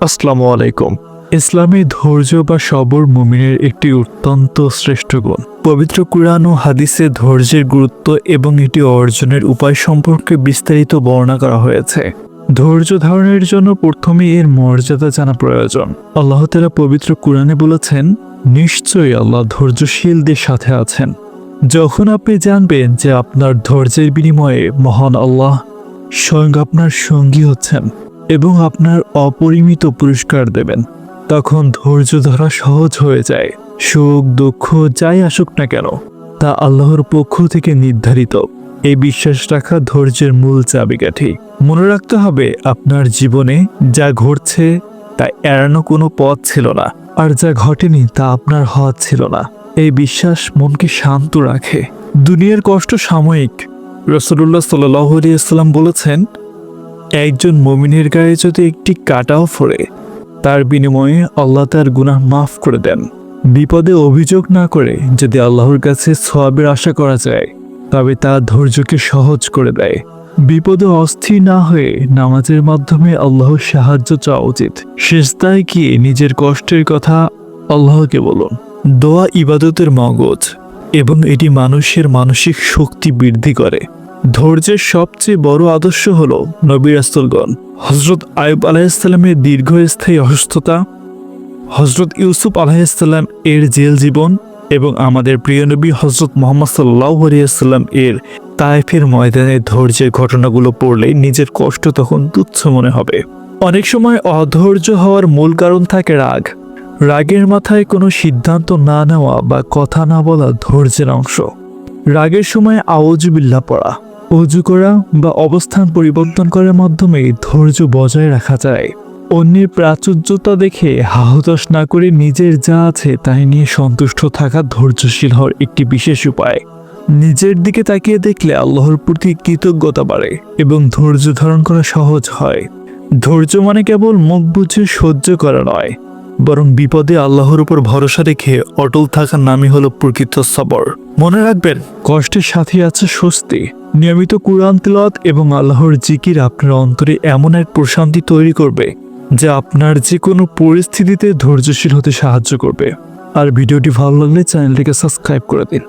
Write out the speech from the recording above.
আসসালামু আলাইকুম। ইসলামী ধৈর্য বা সবর মুমিনের একটি অত্যন্ত শ্রেষ্ঠ গুণ। পবিত্র কুরআন ও হাদিসে ধৈর্যের গুরুত্ব এবং এটি অর্জনের উপায় সম্পর্কে বিস্তারিত বর্ণনা করা হয়েছে। ধৈর্য ধারণের জন্য প্রথমে এর মর্যাদা জানা প্রয়োজন। আল্লাহ তালা পবিত্র কুরআনে বলেছেন, নিশ্চয়ই আল্লাহ ধৈর্যশীলদের সাথে আছেন। যখন আপনি জানবেন যে আপনার ধৈর্যের বিনিময়ে মহান আল্লাহ স্বয়ং আপনার সঙ্গী হচ্ছেন এবং আপনার অপরিমিত পুরস্কার দেবেন। তখন ধৈর্য ধরা সহজ হয়ে যায়। সুখ, দুঃখ, যাই আসুক না কেন, তা আল্লাহর পক্ষ থেকে নির্ধারিত। এই বিশ্বাস রাখা ধৈর্যের মূল চাবিকাঠি। মনে রাখতে হবে, আপনার জীবনে যা ঘটছে, তা এড়ানো কোনো পথ ছিল না। আর যা ঘটেনি, তা আপনার হাত ছিল না। এই বিশ্বাস মনকে শান্ত রাখে। দুনিয়ার কষ্ট সাময়িক। রসুল্লাহ সাল্লাম বলেছেন একজন মমিনের গায়ে যদি একটি কাটাও ফোড়ে, তার বিনিময়ে আল্লাহ তার গুনাহ মাফ করে দেন। বিপদে অভিযোগ না করে যদি আল্লাহর কাছে সওয়াবের আশা করা যায়, তবে তা ধৈর্যকে সহজ করে দেয়। বিপদে অস্থির না হয়ে নামাজের মাধ্যমে আল্লাহর সাহায্য চাওয়া উচিত। শেষদায় গিয়ে নিজের কষ্টের কথা আল্লাহকে বলুন? দোয়া ইবাদতের মগজ, এবং এটি মানুষের মানসিক শক্তি বৃদ্ধি করে। ধৈর্যের সবচেয়ে বড় আদর্শ হল নবী রাসুলগণ। হজরত আয়ুব আলাহিসাল্লামের দীর্ঘস্থায়ী অসুস্থতা হজরত ইউসুফ আলাহিসাল্লাম এর জেল জীবন এবং আমাদের প্রিয় নবী হজরত মোহাম্মদ সাল্লাহ আলিয়াল্লাম এর তায়েফের ময়দানে ধৈর্যের ঘটনাগুলো পড়লে নিজের কষ্ট তখন তুচ্ছ মনে হবে। অনেক সময় অধৈর্য হওয়ার মূল কারণ থাকে রাগ। রাগের মাথায় কোনো সিদ্ধান্ত না নেওয়া বা কথা না বলা ধৈর্যের অংশ। রাগের সময় আওজবিল্লা পড়া। অজু করা বা অবস্থান পরিবর্তন করার মাধ্যমে ধৈর্য বজায় রাখা যায়। অন্যের প্রাচুর্যতা দেখে হাহতাশ না করে নিজের যা আছে তাই নিয়ে সন্তুষ্ট থাকা ধৈর্যশীল হওয়ার একটি বিশেষ উপায়। নিজের দিকে তাকিয়ে দেখলে আল্লাহর প্রতি কৃতজ্ঞতা বাড়ে এবং ধৈর্য ধারণ করা সহজ হয়। ধৈর্য মানে কেবল মুখ বুঝে সহ্য করা নয়, বরং বিপদে আল্লাহর উপর ভরসা রেখে অটল থাকার নামই হলো প্রকৃত সবর। মনে রাখবেন, কষ্টের সাথে আছে স্বস্তি। নিয়মিত কুরআন তিলত এবং আল্লাহর জিকির আপনার অন্তরে এমন এক প্রশান্তি তৈরি করবে যা আপনার যে কোনো পরিস্থিতিতে ধৈর্যশীল হতে সাহায্য করবে। আর ভিডিওটি ভালো লাগলে চ্যানেলটিকে সাবস্ক্রাইব করে দিন।